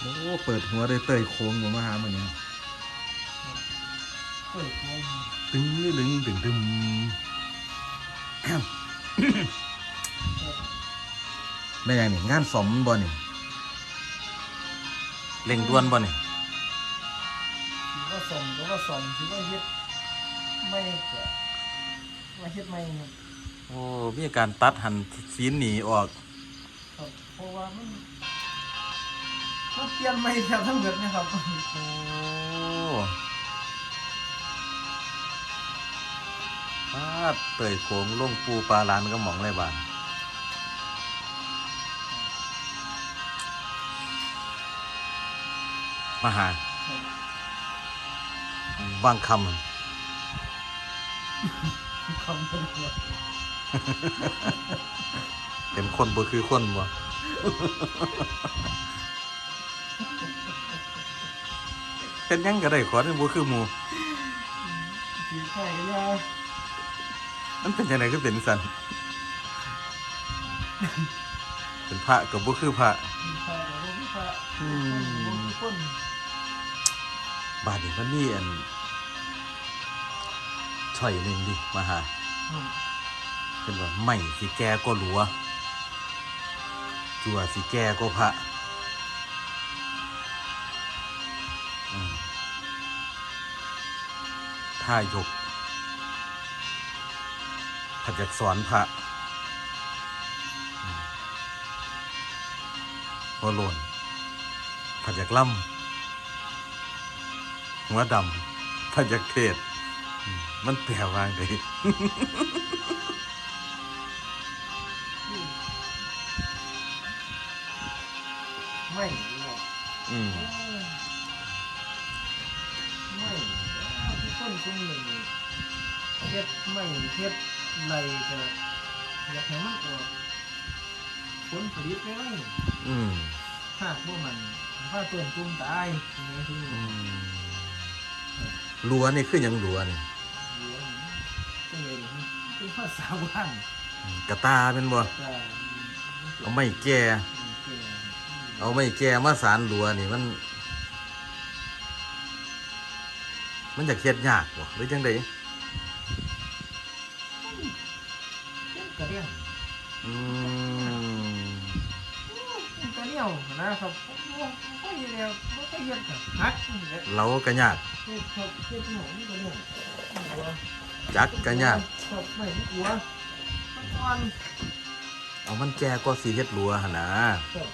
โอ้เปิดหัวได้เตยโค้งผมมาหามันเนี่ยเปิดโคมตึงดึงดึงดึงได้ยังนี่งานสมบ่นี่เล่งด่วนบ่นี่ถือว่าส่งก็ว่าส่งถือว่าเฮ็ดไม่เกิดว่าเฮ็ดไม่ครับโอ้มีการตัดหันซีนหนีออกครับเพราะว่ามัน มันเปลี่ยนไม่แทบทั้งหมดนะครับโอ้ปาดเตยโค้งลงปูปลาลานก็หมองไรบ้านมาหาบางคคำเป็นเกิดำเป็นคนบ่คือคนบ่ เป็นหยังก็ได้ขอเป็นบ่คือหมู่ถือไข่กันยามันเป็นยังไงก็เป็นสันเป็นพระกับบ่คือพระถือไข่กับลูกพระอืมลูกคนบาดนี้มันมีอันช่อยหนึ่งดิมาหาอืมเป็นว่าไม่สิแกก็หลัวจัวสิแกก็พระ ท่ายกผัดจากสอนพระอืมหัวโลนผัดจากล่ำหัวดำผัดจากเทศอืมมันแปลว่าไงไม่หรอกอืมไม่ ฮ็ดไม่เฮ็ดไรก็อยากให้มันออกผลผลิตไม่ไหวอืมหากว่ามันถ้าเตือนกลุ่มตายอย่างนี้คืออืมลัวนี่คือหยังลัวนี่เหลือจังเลยเป็นภาษาบ้านอืมกระตาเป็นบ่แต่เอาไม่แก่เอาไม่แก่มาสารลัวนี่มัน มันอยากเฮ็ดยากบ่หรือจังได ยวนะครับก็ยังเดียวก็เฮ็ดกับฮักเฮ็ดเราก็ยากเฮ็ดเฮ็ดหนูนี่กระเดียวจักก็ยากครับไม่กลัวตอนเอามันแก่ก็สิเฮ็ดลัวหั่นนะครับ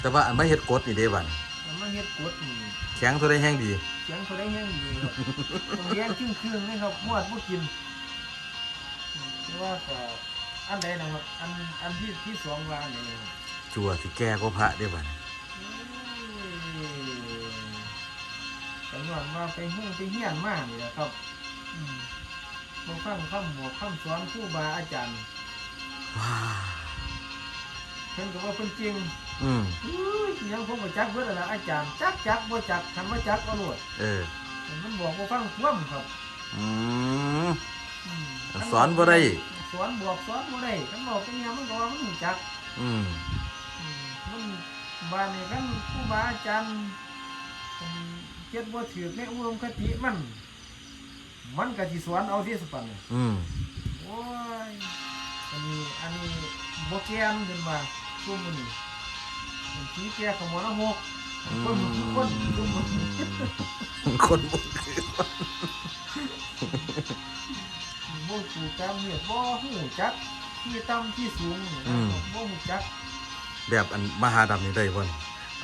แต่ว่าอันไม่เฮ็ดกดนี่เด้บัดมันเฮ็ดกดนี่แข็งเท่าใดแห้งดีเสียงเขาได้แห้งดีครับต้องเลี้ยงครึ่งครึ่งๆนะครับมวดบ่กินแต่ว่าก็อันใดนะครับ อันอันที่ที่สองว่าเนี่ยนะครับ จัวสิแก่ก็พระเด้บัดจำนวนว่าไปหุ้งไปเฮี้ยนมากนี่แหละครับบางฟังคำหมวกคำสอนครูบาอาจารย์ว้าเพิ่นก็ว่าเพิ่นจริง อืมยังผมบ่จักเบิดแล้วล่ะอาจารย์จักจักบ่จักคันบ่จักเอาโลดเออ มันบอกบ่ฟังความครับ อืมอืมสอนบ่ได้ สอนบอกสอนบ่ได้คันบอกเป็นหยังมันก็ว่ามันจัก อืมอืมมัน บ้านนี่กันครูบาอาจารย์อืมเฮ็ดบ่ถือในอุดมคติมัน มันก็สิสอนเอาที่สปันนี่อืมโอ้ยอันนี้อันนี้บแกนขึ้นมาซุ่มมันนี่มันผีแก่ขโมยละหกคนมันคือคนซุ่มมันคนบ่คือบ่ถูกตามเนี่ยบ่หูจักที่ต่ำที่สูงนะครับบ่หูจัก แบบอันมหาดำนี่ได้บ่น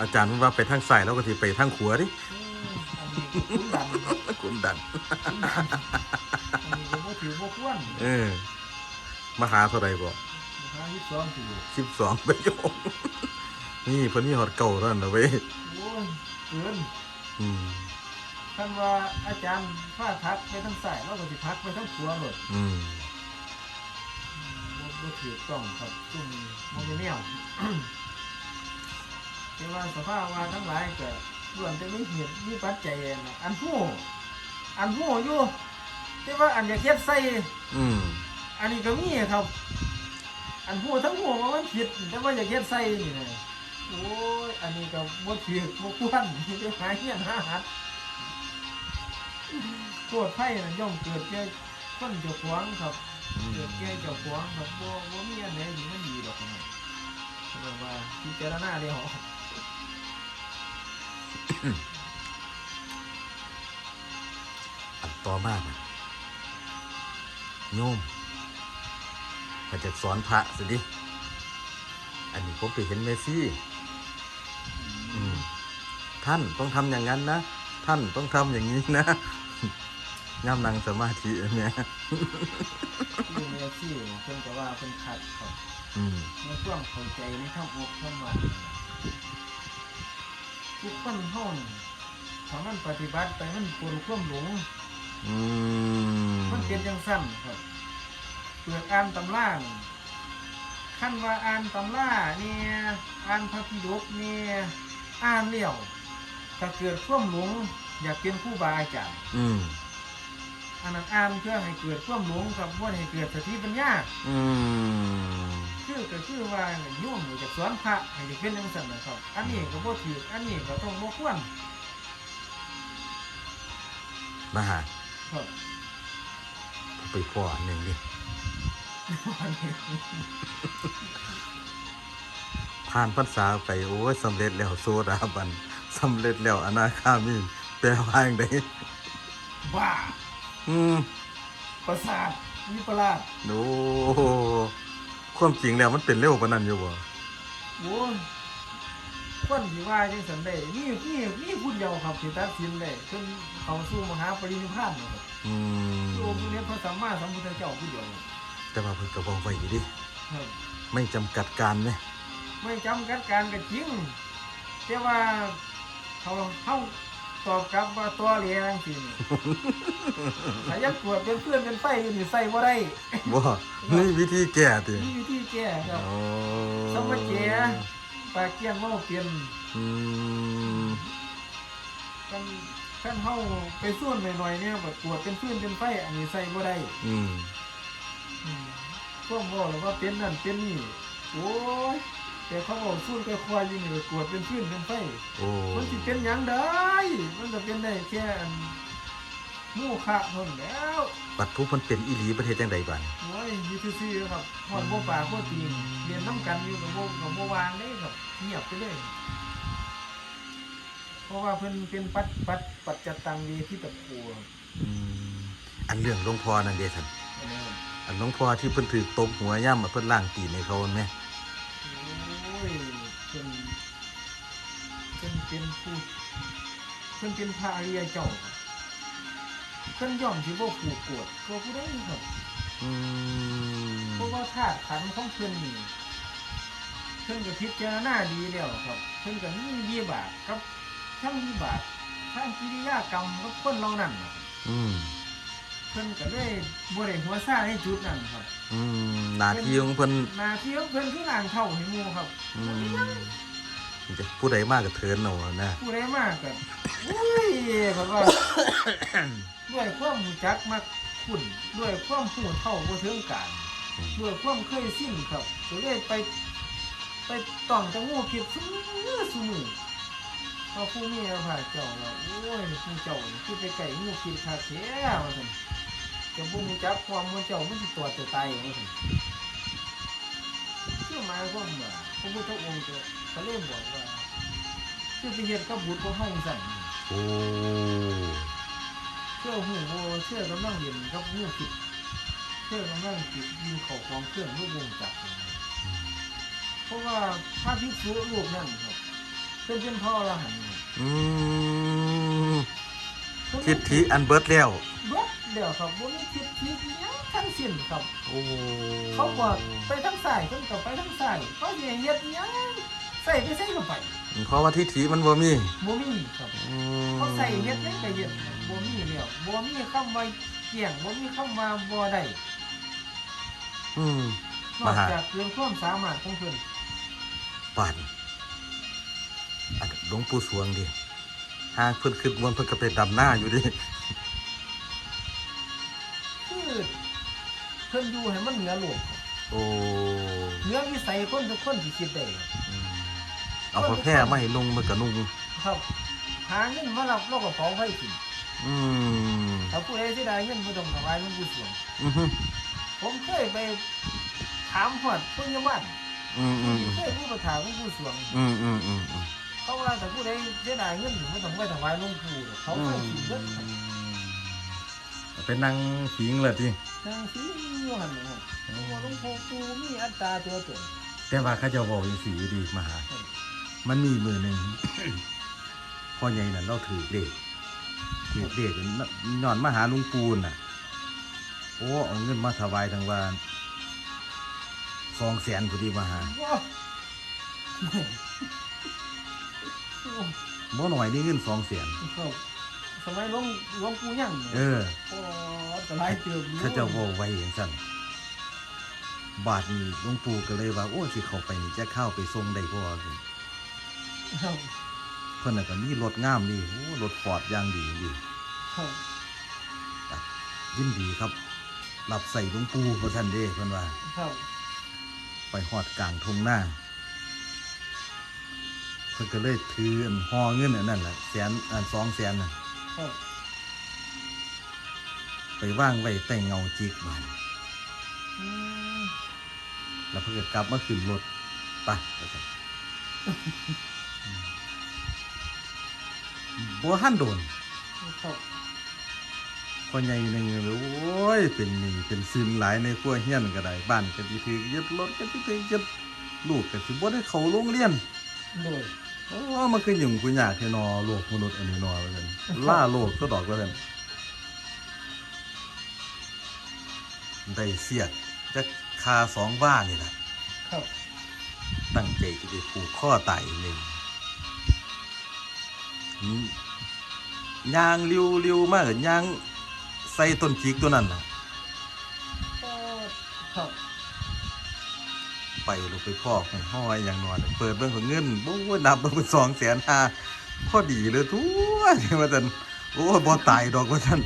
อาจารย์มันว่าไปทางซ้ายแล้วก็สิไปทางขวาดิอืมอันนี้ก็คุ้นดันครับคุณดันคุ้นดันอันนี้ก็บ่ถือบ่ควรเออมหาเท่าไหร่บ่หาที่สองสิ12ประโยคนี่เพิ่นมีฮอดเก่าแล้วนะเว้ยโอ้ยเกินอืมท่านว่าอาจารย์ฟาดทักไปทางซ้ายเราก็สิทักไปทางขวาโลดอืม บ่บ่ถูกต้องครับซุ่มโมเดลแนวแต่ว่าสภาพว่าทั้งหลายก็ล้วนจะมีเหตุมีปัจจัยนะอันหู้อันหู้อยู่แต่ว่าอันอยากเฮ็ดใส่อืมอันนี้ก็มีครับ อันหู้ทั้งหู้ว่ามันผิดแต่ว่าอยากเฮ็ดใส่นี่นะโอ้ยอันนี้ก็บ่ถือบ่ควรที่ไปหาเฮียนหาหัดโทษไผ่น่ะย่อมเกิดแก่คนเจ้าของครับอืม เกิดแก่เจ้าของครับบ่บ่มีอันไหนที่มันดีดอกนะแปลว่าพิจารณาแล้วอันต่อมากนะโยมก็จะสอนพระสิดิอันนี้ผมไปเห็นเมซี่อืมท่านต้องทำอย่างนั้นนะ ท่านต้องทำอย่างนี้นะ ย่ำนั่งสมาธิอันเนี่ยคือเมซี่เนี่ยเพิ่นก็ว่าเพิ่นขัดครับอืมในความเข้าใจในธรรมอกธรรมะทุกคนเฮานี่ถ้ามันปฏิบัติไปมันปนความหลงอืมมันเป็นจังสั้นครับเปิดอ่านตำรานี่ขั้นว่าอ่านตำราเนี่ยอ่านพระพิฎกเนี่ยอ่านเลี้ยวถ้าเกิดความหลงอยากเป็นครู่บาอาจารย์อืม อันนั้นอ่านเพื่อให้เกิดความหลงกับว่าให้เกิดสติปัญญาอืมคือก็คือว่าโยมนี่จะสอนพระให้ได้เป็นจังซั่นนะครับ อันนี้ก็บ่ถูกอันนี้ก็ต้องบ่ควรมาหาครับไปพ่ออันหนึ่งดิผ่านพรรษาไปโอ้ยสำเร็จแล้วโซดาบันสำเร็จแล้วอนาคามีแปลว่าอย่างไดบ้า อืมประสาทวิปลาสโอ้ความจริงแล้วมันเป็นเร็วปานนั้นอยู่บ่โอ้ยคนที่ว่าจังซั่นได้มีมีมีผู้เดียวครับที่ตัดสินได้จนเข้าสู่มหาปรินิพพานนะครับอืมที่องค์นี้พระสัมมาสัมพุทธเจ้าผู้เดียวแต่ว่าเพิ่นก็บอกไว้อยู่ดิครับไม่จำกัดการไหมไม่จำกัดการก็จริงแต่ว่าเขาเฮา ตอบกลับว่าตัวเหลียงสินี่ถ้าอยากตรวจเป็นเพื่อนเป็นไฟอยู่นี่ใส่บ่ได้บ่นี่วิธีแก้ติมีวิธีแก้ครับโอ้สมเจียปากเกี้ยงเว่าเปลี่ยนอืมกันกันเฮาไปส่วนหน่อยๆเนี่ยแบบตรวจเป็นเพื่อนเป็นไฟอันนี้ใส่บ่ได้อืมอืมพวกบอกเลยว่าเป็นนั่นเป็นนี่โอ้ย แต่เขาบอกสู้ค่อยๆอยู่นี่ตรวจเป็นเพื่อนเป็นไฟโอ้มันสิเป็นหยังได้ มันจะเป็นได้แค่อันหมู่คะเท่านั้นแล้วปัดทุกมันเป็นอีหลีประเทศจังใดบัดโอ้ยอยูซื่อๆครับฮอดบ่ปากบ่ตีนเรียนน้ำกันอยู่กับบ่กับบ่วางได้ครับเงียบไปเลยเพราะว่าเพิ่นเป็นปัดปัดปัจจตังเวทิตะโพครับอืมอันเรื่องหลวงพ่อนั่นเด้ท่านอันนี้ครับอันหลวงพ่อที่เพิ่นถือตบหัวย่ำมาเพิ่นล่างตีนให้เขาแม่โอ้ ยเพิ่นเพิ่นเป็นผู้เพิ่นเป็นพระอริยเจ้าครับเพิ่นย่อมสิบ่ผูกโกรธตัวผู้ใดครับอืมเพราะว่าธาตุขันธ์ของเพิ่นนี่เพิ่นก็พิจารณาดีแล้วครับ เพิ่นก็มีวิบากกับทั้งวิบากทั้งกิริยากรรมกับคนเหล่านั้นน่ะ อืม เพิ่นก็เลยบ่ได้หัวซ่าในจุดนั้นครับอืมหน้าที่ของเพิ่นหน้าที่ของเพิ่นคือล้างเท่าให้หมู่ครับอืมจะผู้ใดมากกับเทินเอานะผู้ใดมากก็อุ้ยเพิ่นว่าด้วยความรู้จักมักคุ้นด้วยความรู้เท่าบ่ถึงการด้วยความเคยสิ้นครับก็เลยไป ไปต้องจะงูผิดซุมือซุมือพอผู้มีอาภาเจ้าว่าโอ้ยผู้เจ้านี่คือไปไก่งูผิดคาแท้ว่าซั่น จะบ่รู้จักความมันเจ้ามันสิตัวจะตายว่าซั่นคือหมายความว่าพระพุทธองค์จะก็เลยบอกว่าคือไปเฮ็ดกับบุตรของเฮาซั่นโอ้เชื่อหูบ่เชื่อกำลังเรียนกับงูผิดเชื่อกำลังผิดยิงเข้าของเครื่องลูกวงจักรนี่เพราะว่าพระภิกษุรูปนั่นครับเป็นเป็นพ่ออรหันต์ครับอืมเพิ่นทิฏฐิอันเบิดแล้วเบิด เดี๋ยวครับบ่มีทิฏฐิอิหยังทั้งสิ้นครับ โอ้เขาบอกไปทางซ้ายเพิ่นก็ไปทางซ้ายเขาสิให้เฮ็ดอิหยังใส่ไปใส่ก็ไปเพราะว่าทิฏฐิมันบ่มีบ่มีครับอืมเขาใส่เฮ็ดหยังก็เฮ็ดบ่มีแล้วบ่มีคำว่าเกี่ยงบ่มีคำว่าบ่ได้อืม นมาอกหา จากเรื่องความสามารถของเพิ่นป่านอันหลวงปู่สวงดิหากเพิ่นขึ้นมวนเพิ่นก็ไปดำหน้าอยู่ดิ เพิ่นอยู่ให้มันเหนือโลกครับโอ้เหนือวิสัยคนทุกคนที่คิดได้ครับอืมเอาผ้าแพร่มาให้นุ่งมันก็นุ่งครับหาเงินมารับเราก็เผาไฟกินอืมถ้าผู้ใดเสียดายเงินบ่ต้องถวายหลวงปู่สวงอือฮึผมเคยไปถามหอดผู้ยบ้านอืมอืมเคยผู้ประถามหลวงปู่สวงอืมอืมอืมอืมเขาว่าแต่ผู้ใดเสียดายเงินบ่ต้องไปถวายหลวงปู่หรอกเขาเคยกินเบิดเป็นนางผิงเลยที่ นางสีอยู่หั่นน่ะครับว่าหลวงปู่ปู่มีอัตตราตัวตนแต่ว่าเขาเจะบอกยังสีดีมาหา มันมีมือหนึ่ง พ่อใหญ่นั่นเราถือเลขถือเลขนอนมาหาลุงปูนน่ะ โอ้เอาเงินมาถวายทางวานสองแสนพอดีมาหาว้าบ่หน่อยนี่เงินสองแสน ครับ สมัยหลวงหลวงปู่ยังเอเนี่ยอโอ้สลายเติบอยู่ เขาเจะบอกไว้อย่างสั้นบาทนี้หลุงปู่ก็เลยว่า โอ้สิเข้าไปนี่จะเข้าไปทรงได้พ่อครับเพิ่นน่ะก็มีรถงามดีโอ้รถฟอร์ดอย่างดีดีครับยินดีครับรับใส่หลุงปู่เพราะท่านเด้เพิ่นว่า ครับไปหอดกลางทุ่งหน้าเพิ่นก็เลยถืออันห่อเงินอันนั้นแหละแสนอันสองแสนน่ะครับ ไปว่างไว้ใต้เงาจิกบานอืมแล้วเพิ่นก็กลับมาขึ้นรถไปว่าซั่นบ่ทันโดนครับพ่อใหญ่หนึ่งเลยโอ้ย เป็นหนี้เป็นซึนหลายในครัวเฮียนก็ได้บ้านก็สิถือยึดรถก็สิถือยึดลูกก็สิบ่ได้เข้าโรงเรียนโดย โอ้มันคือหยุ่งกูยากแค่นอโลกมนุษย์อันนี้นอว่าซั่นล่าโลกก็ดอกว่าซั่นได้เสียกจักคาสองบ้านนี่ล่ะครับ ตั้งใจที่จะผูกข้อตายเลยอืมย่างริวริวมากย่างใส่ต้นจิกตัวนั้นน่ะก็ครับ ไปลงไปพอกไปห้อยอย่างนอนเปิดเบิ่งของเงินโอ้ยนับเบิ่งเป็นสองแสนห้าพอดีเลยทั่วที่ว่าท่านโอ้บ่ตายดอกว่าท่าน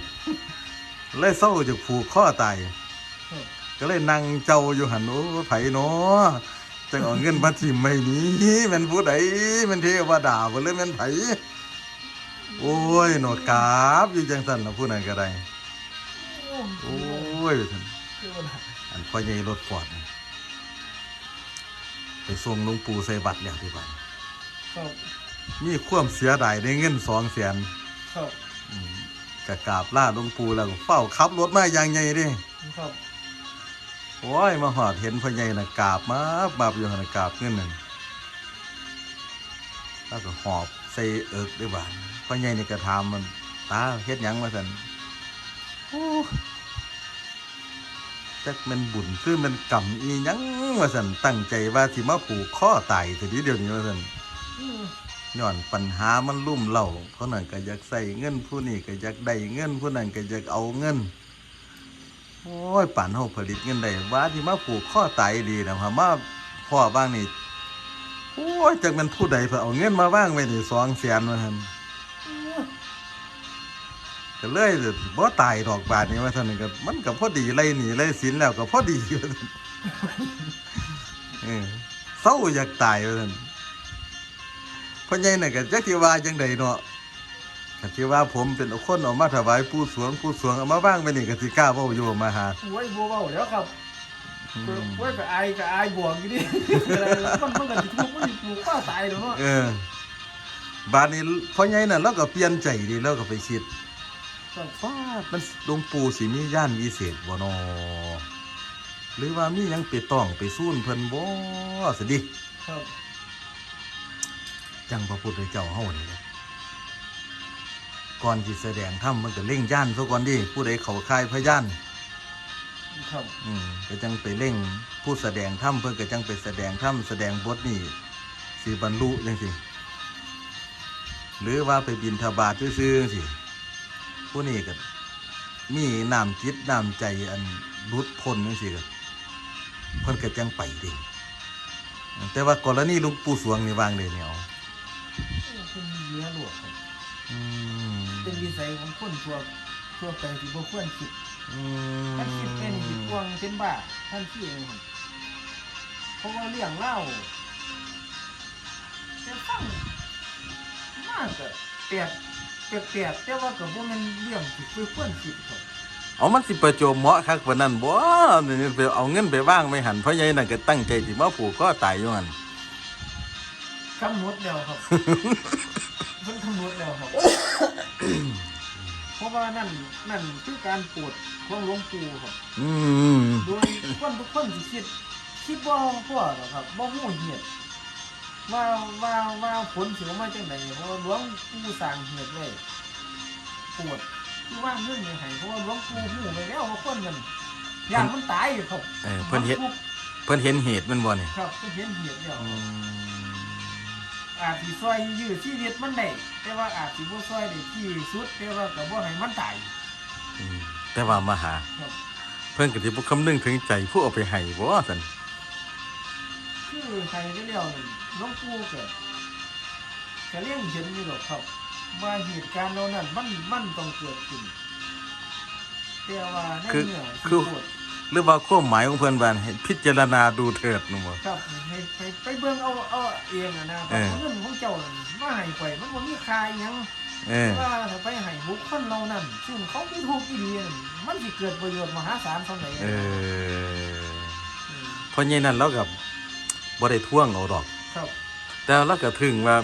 เลยเศร้าจากผูกข้อตายก็เลยนั่งเจ้าอยู่หันโอ้ไผเนาะจังเอาเงินมาทิมไม่นี้มันผู้ใดมันเทวดาบ่เลยมันไผโอ้ยหนวดกราบอยู่จังซั่นล่ะผู้นั้นก็ได้โอ้ยท่านข้อันพ่อใหญ่รถฟอร์ดน่ะ ไปส่งหลวงปู่ใส่บัตรแล้วที่บ้านครับมีความเสียดายในเงินสองแสนครับกะกราบล่าหลวงปู่แล้วก็เฝ้าขับรถมาอย่างใหญ่เดิครับโอ้ยมาหอดเห็นพ่อใหญ่น่ะกราบมาบาบอยู่หันนะกราบเงินหนึ่งแล้วก็หอบใส่เอิกด้วยบานพ่อใหญ่นี่ก็ถามมันตาเฮ็ดหยังมาสันโอ้ จักมันบุญคือมันกรรมอีหยังมาสันตั้งใจว่าสิมาผูกข้อตายทีเดียวนี้มาสันย้อนปัญหามันลุ่มเล่าเพราะนั้นก็อยากใส่เงินผู้นี้ก็อยากได้เงินผู้นั้นก็อยากเอาเงินโอ้ยป่านเฮาผลิตเงินได้ว่าที่มาผูกข้อตายดีนะพามาพ่อบ้างนี่โอ้ยจักมันผู้ใดเพิ่นเอาเงินมาว่างไว้นี่สองแสนว่าซั่น ก็เลยบ่ตายดอกบาทนี้ว่าซั่นก็มันก็พอดีไล่หนีไล่สินแล้วก็พอดีว่าซั่นเออเศร้าอยากตายว่าซั่นพ่อใหญ่น่ะก็จักสิว่าจังไดเนาะก็สิว่าผมเป็นคนเอามาถวายผู้สวงผู้สวงเอามาว่างไว้นี่ก็สิกล้าเว้าอยู่มาหาโอ้ยบัวเบาแล้วครับอืมโอ้ยไปอายกับอายบวกอยู่ดิอะไรมันมันก็สิทุกข์มันสิถูกป้าตายเดี๋ยวเนาะเออบาดนี้พ่อใหญ่น่ะเราก็เปลี่ยนใจดีแล้วก็ไปคิดครับ ฟาดมันหลวงปู่สิมีย่านวิเศษบ่นอหรือว่ามีหยังไปต้องไปสู้นเพิ่นบ่สิดิครับจังพระพุทธเจ้าเฮานี่แหละก่อนที่แสดงธรรมมันก็เล่งย่านซะก่อนดิผู้ใดเข้าค่ายพยาน ครับอืมก็จังไปเล่งผู้แสดงธรรมเพิ่นก็จังไปแสดงธรรมแสดงบทนี่สิบรรลุจังซี่หรือว่าไปบินทบาทซื่อๆจังซี่ ผู้นี้ก็มีน้ำจิตน้ำใจอันรุดพ้นจังซี่ก็เพิ่นก็จังไปเดิแต่ว่ากรณีหลุงปู่สวงนี่วางเลยเนี่ยเอาเป็นเยอะหลวกครับอืมเป็นวิสัยของคนทั่วทั่วไปที่บ่ควรคิดอืมท่านคิดเป็นสิกวงเป็นบ้าท่านคิดเองครับเพราะว่าเรื่องเล่าแต่ฟังมากก็แปลก แปลกๆแต่ว่าก็บ่แม่นเรื่องที่คุยควรคิดครับเอามันสิประโจมเหมาะคักปานนั้นบ่นี่ไปเอาเงินไปว่างไม่หันเพราะยายนั่นก็ตั้งใจสิมาผูกคอตายอยู่หั่นกำหนดแล้วครับ มันกำหนดแล้วครับ เพราะว่านั่นนั่นคือการปวดของหลวงปู่ครับ อืมโดยคนทุกคนที่คิดคิดว่าพ่อหรอกครับบ่ฮู้เหตุ ว่าว่าว่าผลสิออกมาจังไดเพราะว่าหลวงปู่สร้างเหตุไว้ปวดคือว่าเงินไม่ให้เพราะว่าหลวงปู่ฮู้ไปแล้วว่าคนกันอย่างมันตายครับเออเพิ่นเห็นเพิ่นเห็นเหตุมันบ่นี่ครับเพิ่นเห็นเหตุแล้วอืมอาจสิซอยยื้อชีวิตมันได้แต่ว่าอาจสิบ่ซอยได้ที่สุดแต่ว่าก็บ่ให้มันตายอืมแต่ว่ามาหาครับเพิ่นก็สิบ่คำนึงถึงใจผู้เอาไปให้บ่ซั่นคือ ใครไปแล้วนี่หลวงปู่ก็ก็เลี้ยงเห็นอยู่หรอกครับว่าเหตุการณ์เหล่านั้นมันมันต้องเกิดขึ้นแต่ว่าในคือเนื้อคือที่พูดหรือว่าความหมายของเพิ่นว่าให้พิจารณาดูเถิดนู่นบ่ ครับให้ไปไปเบิ่งเอาเอาเองอะนะคเอรับอ เงินของเจ้านั่นมาให้ข่อยมันบ่มีค่าอิหยัง เออ ว่าถ้าไปให้บุคคลเหล่านั้นซึ่งเขามีทุกข์อีหลีนั่นมันสิเกิดประโยชน์มหาศาลเท่าไหร่เออมเพราะงี้นั่นเราก็บ่ ได้ท่วงเอาดอก ครับ แต่เราก็ถึงว่า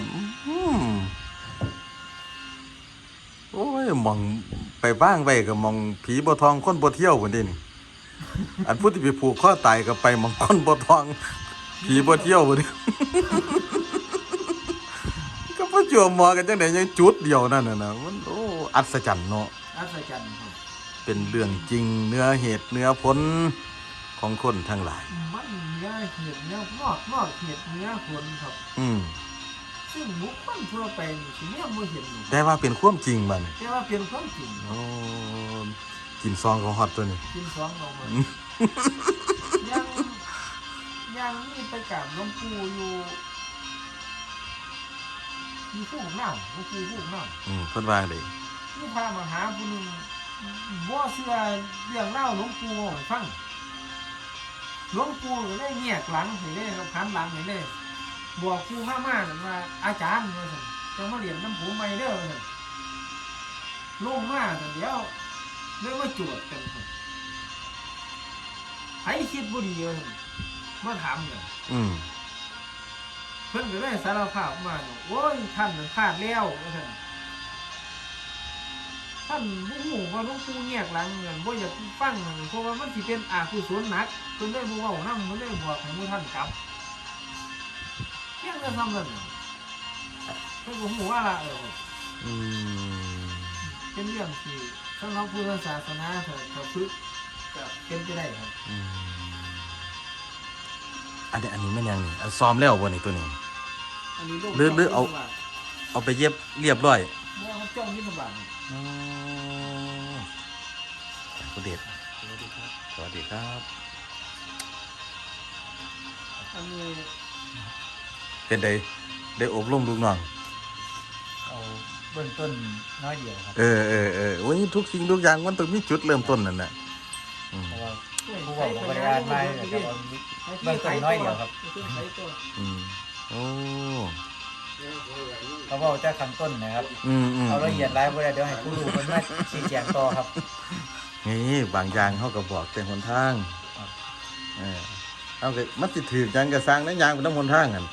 อืมโอ้ยมองไปบ้างไว้ก็มองผีบ่ทองคนบ่เที่ยวพุ่นเดินี่ อันผู้ที่ไปผูกคอตายก็ไปมองคนบ่ทอง ผีบ่เที่ยวพุ่นเดิก็บ่จัวหมอกันจังได๋ยังจุดเดียวนั่นน่ะนะมันโอ้อัศจรรย์เนาะ อัศจรรย์ครับเป็นเรื่องจริงเนื้อเหตุเนื้อผลของคนทั้งหลายมันเนื้อ เห็ดเนื้อนอกนอกเห็ดเนื้อผลครับ อืมซึ่งบุคคลทั่วไปนี่สิเนี่ยบ่เห็นหรอกแต่ว่าเป็นความจริงบัดนี้แต่ว่าเป็นความจริงโอ้กินซองของฮอตตัวนี้ กินสองเรามายังยังมีไปกราบหลวงปู่อยู่มีผู้ของน้ำหลวงปู่ผู้ของน้ำ อืมเพิ่นว่าได้นี่พามาหาผู้หนึงบ่เชื่อเรื่องเล่าหลวงปู่ให้ฟัง หลวงปู่ก็ได้เงียกหลังให้ได้ครับขันหลังให้ได้บอกครูมาม่านั่นว่าอาจารย์ว่าซั่นจะมาเรียนน้ำผมใหม่เด้อว่าซั่นลงมาแต่เดี๋ยวเลยมาจวดกันครับใครคิดบ่ดีว่าซั่นมาถามกันอืมเพิ่นก็เลยสารภาพมาเนาะโอ้ยท่านมันพลาดแล้วว่าซั่น ท่านบ่ฮู้ว่าหลวงปู่แยกหลังกันบ่อยากฟังเพราะว่ามันสิเป็นอาคุศลหนักเพิ่นได้บ่เว้านำเพิ่นได้บอกให้หมู่ท่านกลับเพียงแต่ซ้ำนั้นน่ะเพิ่นบ่ฮู้ว่าละเอออืมเป็นเรื่องที่สำหรับพุทธศาสนาถ้าถ้าฝึกก็เป็นไปได้ครับอืมอันนี้อันนี้แม่นยังนี่อันซ้อมแล้วบ่นี่ตัวนี้ อันนี้โลกหรือหรือเอา เอาไปเย็บเรียบร้อย บ่เขาจ้องนิทบาทอ๋อคุณเดชสวัสดีครับสวัสดีครับ อันนี้เป็นไดได้อบรมลูกน้อง เอาเบื้องต้นน้อยเดียวครับเออเออเออโอ้ยทุกสิ่งทุกอย่างมันต้องมีจุดเริ่มต้นนั่นแหละอืมเพราะว่าผู้ผู้บอกผมบริการมาเนี่ยแต่ว่าเบื้องต้นน้อยเดียวครับ อืมโอ้ เขาบอกจะขั้นต้นนะครับอืมอืมเอาละเอียดรายบ่ได้เดี๋ยวให้ผู้รู้มันมาชี้แจงต่อครับ นี่บางอย่างเขาก็บอกแต่หนทางครับ เออเอาก็มันสิถือกันกระสร้างนั้นยางเป็นน้ำหนทางกัน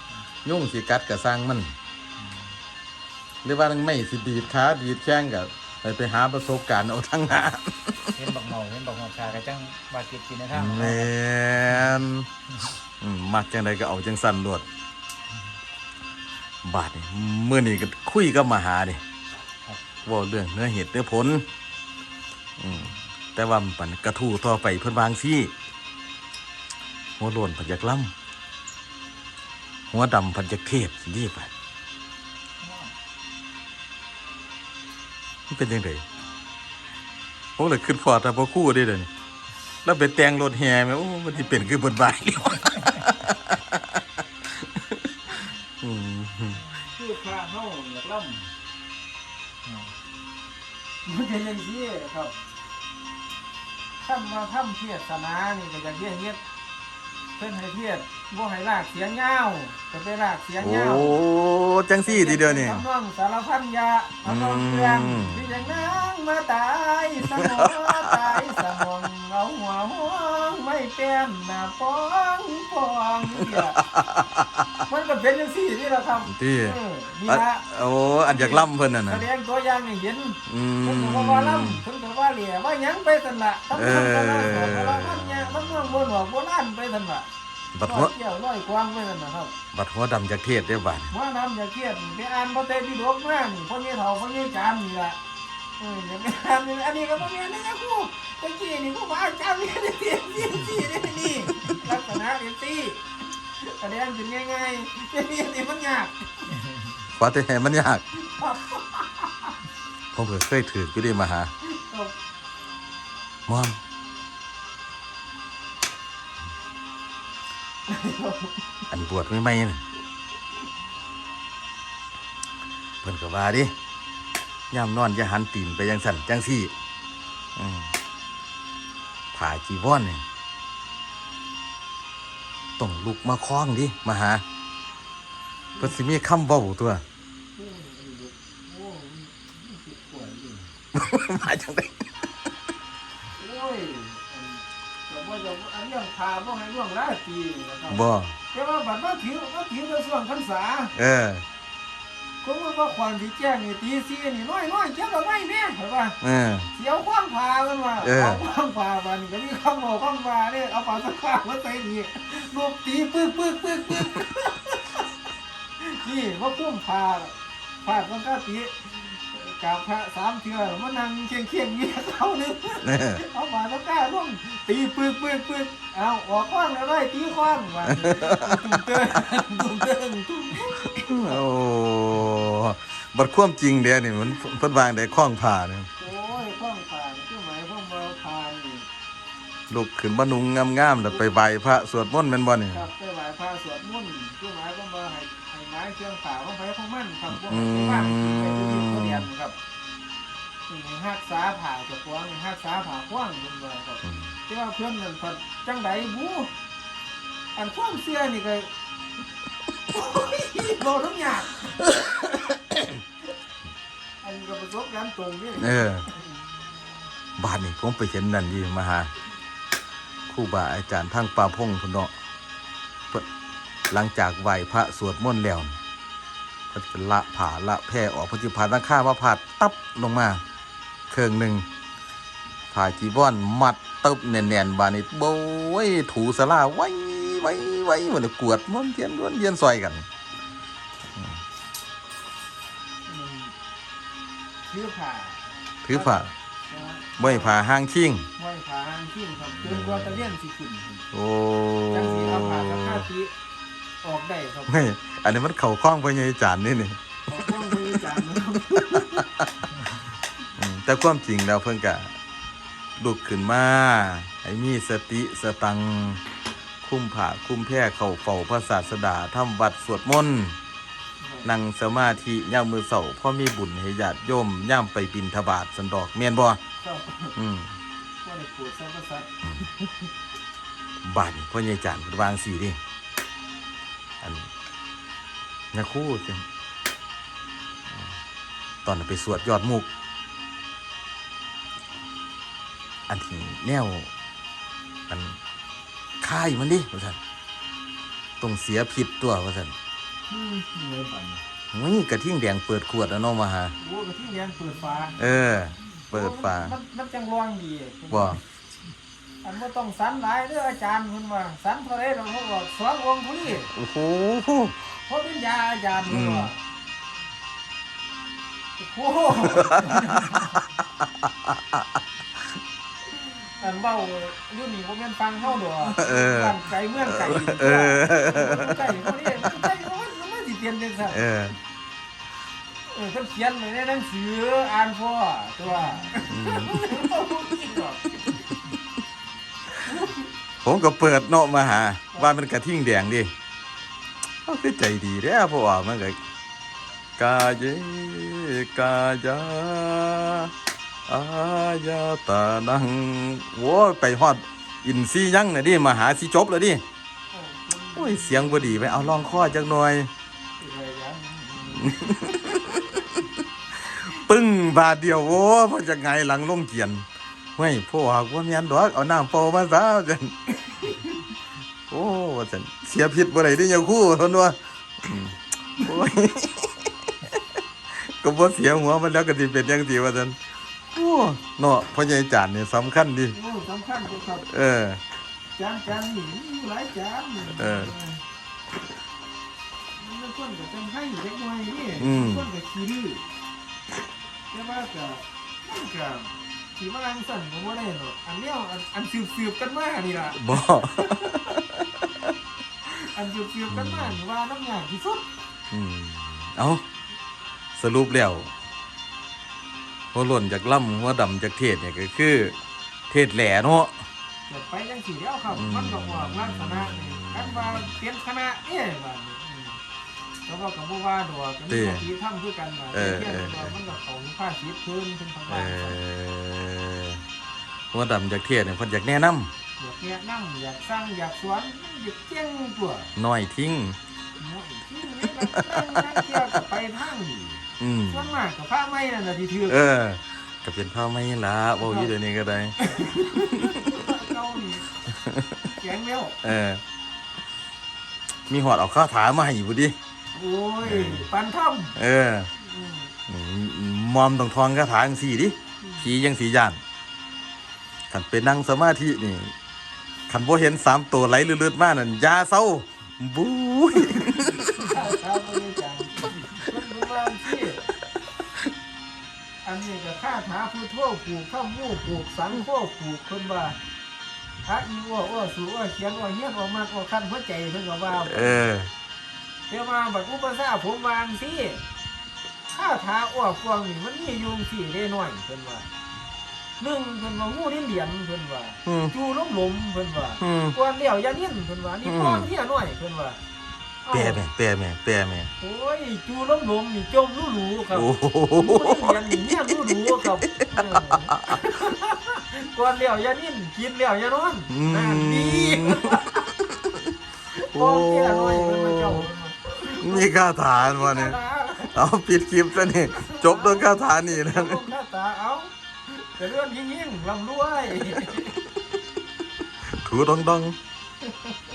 ยุ่งสิกัดกระสร้างมัน หรือว่ามันไม่สิดีดขาดีดแข้งกับไปไปหาประสบการณ์เอาทั้งหน้าเห็นบักเมาเห็นบักเมาชากระจังบาดเจ็บกินในทางแมนอืมมักจังใดก็เอาจังสั่นรวด บาทนี่เมื่อนี้ก็คุยกับมาหาดิว่าเรื่องเนื้อเหตุเนื้อผล อืมแต่ว่ามันปันกระทู่ต่อไปเพิ่นวางซี่หัวโลนผัดยักล้ำหัวดำผัดยักเทศดีไปมันเป็นยังไงผมเลยขึ้นพอแต่พอคู่ได้เลยแล้วไปแต่งรถแห่ไหมโอ้มันที่เป็นคือบนบายเดียว คือพระเฮาอยากล่ำมันจะยังซี่ครับท่านมาทำเทศนานี่ก็อยากเฮ็ดเฮ็ดเพิ่นให้เทศบ่ให้ลากเสียงยาวก็ไปลากเสียงโอ้ยาวจังซี่ทีเดียวนี่ ทำนองสารพันยาทำนองเครื่องอืม ที่อย่างนางมาตายสมองตายสมองเอาหัวห้องไม่ แป้นหน้าป้องปองเดียมันก็เป็นจังซี่นี่แหละครับที่ เออนี่อะละโอ้อันอยากล่ำเพิ่นน่ะแสนะ ดงตัวอย่างให้เห็นอืเพิ่นมก็ว่าว่าล่ำเพิ่นก็ว่าเหลี่ยว่าหยังไปสั่นละทำทำกันแล้วสอนว่ามันเนี่ยมันเมืองบนหัวโบราณไปสั่นละบัดร้หัอวยเกี่ยวร้อยกวางไปสั่นนะครับ บัดหัวดำจากเทศได้อบาด ว่าน้ำอย่าเครียดไปอ่านพระเตปิฎกมานี่พ่อเนี่ยเฒ่าพ่อเนี่ยจามนี่ล่ะเอืมอย่างนี้อันนี้ก็บ่แม่นนะครูตะกี้นี่ผู้ว่าอาจาเนี่ยเรียนเรียนนี่นี่ลักษณะเรียนตีแสดงถึงง่ายๆเรียนนี่มันยากว่าแต่ให้มันยาก ผมก็เคยถืออยู่ได้มาหามอมอันบวชไม่ไม่น่ะเพิ่นก็ว่าดิ ย่ำนอนอย่าหันตีนไปยังสั่นจังสี่อืมผ่าจีวรเนี่ยต้องลุกมาคล้องดิมาหาเพิ่นสิมีคำเว้าตัวโอ้ยมันสิป่วยอยู่มาจังไดโอ้ยอันแต่ว่าจะอันเรื่องพาบ่ให้ล่วงราตรีนะครับบ่แต่ว่าบัดมาถือมาถือในส่วนพรรษา เออ ก็มันว่าความที่แจ้งนี่ตีซีนี่น้อยน้อยๆเจ้าก็ไม่แม่เห็นป่ะเออ เสียวข้างพากันว่าเออ เอาข้างพาบัดนก็มีข้างบอกข้างพาเนี่ยเอาปากตะข้างมาใส่นี่ลูกตีปึ๊กปึ๊กปึ๊กปึ๊กนี่ว่าพุ่มพาพาดมันก็ตี กราบพระสามเทื่อมานั่งเคียงเคียงๆเมียเขานึงเออ เอาปากตะข้างลงตีปึ๊กปึ๊กปึ๊กเอาออกข้างแล้วได้ตีข้างว่าตุ้มเติ้งตุ้มเติ้งตุ้มโอ้บัดความจริงเด้นี่มันเพิ่นวางได้คล้องผ่าเนี่ยโอ้ยข้างพานี่คือหมายความว่าพานี่ลุกขึ้นมานุงงามๆแล้วไปไหว้พระสวดมนต์แม่นบ่นี่ ครับไปไหว้พระสวดมนต์คือหมายความว่าให้ ให้ไม้เครื่องป่าของไผของมันครับพวกมันไปบ้านที่ไปดูที่เขาเรียนครับนี่ให้รักษาผ่าเจะกวางให้รักษาผ่าขว้างเพิ่นว่าครับอืมแต่ว่าเพิ่นนั่นเพิ่นจังไดบูอันความเชื่อนี่ก็โอ้ยบ่ทุกอย่างอันนี้ก็ประสบการณ์ตรงนี่เออบ้านนี่ผมไปเห็นนั่นอยู่มาหาครูบาอาจารย์ทางป่าพงพุ่นเนาะเพิ่น หลังจากไหวพระสวดมนต์แล้วนี่เพิ่นจะละผ่าละแพร่ออกพิ่นสิผ่าตั้งค่ามาผ่าตับลงมาเครื่องหนึ่งผ่าจีวรมัดตึบแน่นๆบานี้โบยถูสลาไว้ไว้ไว้เหมันกวดม้วนเทียนม้วนเทียนซอยกันถือผ่าถือผ่านะฮะบ่ให้ผ่าห้างชิงไหว้ผ่าห้างขึ้นครับจนกว่าตะเลียนสิขึ้นโอ้จังสีเอาผ่าสักห้าปี ออกได้ครับไม่อันนี้มันเข่าคล้องพญายจานนี่นี่ขอต้องมือจานนะครับอืมแต่ความจริงแล้วเพิ่นกะลุกขึ้นมาให้มีสติสตังค์คุ้มผ่าคุ้มแพร่เข้าเฝ้าพระศาสดาทำวัดสวดมนต์ นั่งสมาธิย่ามมือเสาพ่อมีบุญให้ญาติโยมย่ามไปบินทบาทสันดอกเมียนบ่ครับอืมว่าได้ปวดสัมปสัตว์บาดนี่พ่อใหญ่จานเพิ่นวางสีดิ อันนะครู่จังตอนนั้นไปสวดยอดมุก อันที่แนวอันค่ายมันดิว่าซั่นต้องเสียผิดตัวว่าซั่นอืมเหนื่อยปั่นนี่กระทิ่งแดงเปิดขวดแล้วเนาะมาหาโอ้กระที่เรียนเปิดฟ้าเออ เปิดฝามันมันจังร้องดีบ่ อันว่าต้องสันหลายเด้ออาจารย์คุณว่าสันเท่าไรเราเขาบอกสององค์ผู้นี้โอ้โหเพราะเป็นยาอาจารย์คุณว่าโอ้โหอันเบ้าอยู่นี่ผมเป็นฟังเข้าดอกเออบ้านไก่เมืองไก่เออไก่พวกนี้ไก่มันมันสิเปลี่ยนเป็นสัตว์เออเออเพิ่นเขียนไว้ในหนังสืออ่านพ่อตัว ผมก็เปิดเนาะมาหา ว่ามันกระทิ่งแดงดิเขาคือใจดีแท้เพราะว่ามันก็กาเยกายาอายาตานังโว้ไปฮอด อินซียังน่ะดิมาหาสิจบแล้วดิโอ้ยเสียงบ่ดีไปเอาลองคอจักหน่อย ปึ้งบาทเดียวโอ้พอจะไงหลังลงเกียน เฮ้ยพ่อหากว่าแม่นดอกเอาน้ำเปล่ามาซะจันโอ้ว่าจันเสียผิดบ่ได้เด้อยาคู่ทนว่าอืมโอ้ยก็บ่เสียหัวมันแล้วก็สิเป็นจังซี่ว่าจันโอ้เนาะพ่อใหญ่จานนี่สำคัญดิโอ้สำคัญกว่าครับเออจานจานนี่มีหลายจานเออมันคนก็จำให้เล็กน้อยนี่อืมคนก็ขี้ดื้อแต่ว่าก็มันก็ ที่ว่าอันสั่นก็บ่ได้หรอกอันเนี้ยอันอันสืบๆกันมากนี่ล่ะบ่อันสืบๆกันมานี่ว่าน้ำยากที่สุดอืมเอาสรุปแล้วหัวหล่นจากล่ำหัวดำจากเทศเนี่ยก็คือ เทศแหล่เนาะเกิดไปจังสี่เดียวครับ มันก็ออกลักษณะนี่กันว่าเปลี่ยนคณะเอ๊ะว่านี่อืม แล้วก็กับบ่ว่าดอกก็มีวิธีทำคือกันนะเออเทียบเออกันว่ามันก็เขาภาคชีวิตพื้นเป็นทางเอบ้านอหัวดำจากเทศเนี่ยเพิ่นอยากแนะนอยากแนะนำอยากสร้างอยากสวนอยากเจียงตัวำน้อยทิ้งหมดที่นี่ก็ตั้งนั่งเที่ยวก็ไปทางนี้อืมส่วนมากกับผ้าไหม้นั่นน่ะที่ถือเออก็เป็นพ่อไม่ละเว้าอยู่เดี๋ยวนี้ก็ได้เก้านี่แข็งแล้วเออ มีหอดเอาข้าวถามาให้อยู่ดิ โอ้ยปันถ้เออำอืมอืมมอมต้องทองคาถาจังสี่ดิผียังสีย่านขันไปนั่งสมาธินี่ขันบ่เห็นสามตัวไหลเลือดๆมานั่นอยาเศร้าบู๊ยข้าวเช้าก็เลยจังมันรู้ว่าที่อันนี้ก็ข้าถาผู้ทั่วผูกข้าวมู่ผูกสังโคผูกคนว่าพระอีอ้วอ้วสูอ้วเขียนอ้วเฮียนอ้วมากอ้วขั้นหัวใจเพิ่นก็ว่า เออ เดี๋ยวมาบัดอุปสรรคผมวางสิข้าถาอ้วกวางนี่มันมีอยุงสี่ได้น้อยเพิ่นว่าหนึ่งเพิ่นว่างูนี่เหรียญเพิ่นว่าอืม จูล้มหลมเพิ่นว่าอืมก่อนเลี้ยวยานิ่นเพิ่นว่านี่อืมก้อนเที่ยน้อยเพิ่นว่าเอ้าแปรแม่แปรแม่แปรแม่โอ้ยจูล้มหลมนี่จมรู้หรูครับ โอ้โหงูนี่เหรียญนี่เนี่ยรู้หรูครับเออก่อนเลี้ยวยานิ่นกินเลี้ยวยานอนอืนั่นดีมก้อนเที่ยน้อยเพิ่นมาเจ้าเพิ่นว่า มีคาถาบ่เนี่ยเอาปิดคลิปซะนี่จบด้วยคาถานี่นะลงหน้าตาเอาแต่เรื่องยิ่งยิ่งๆลำรวยถูดองดองๆ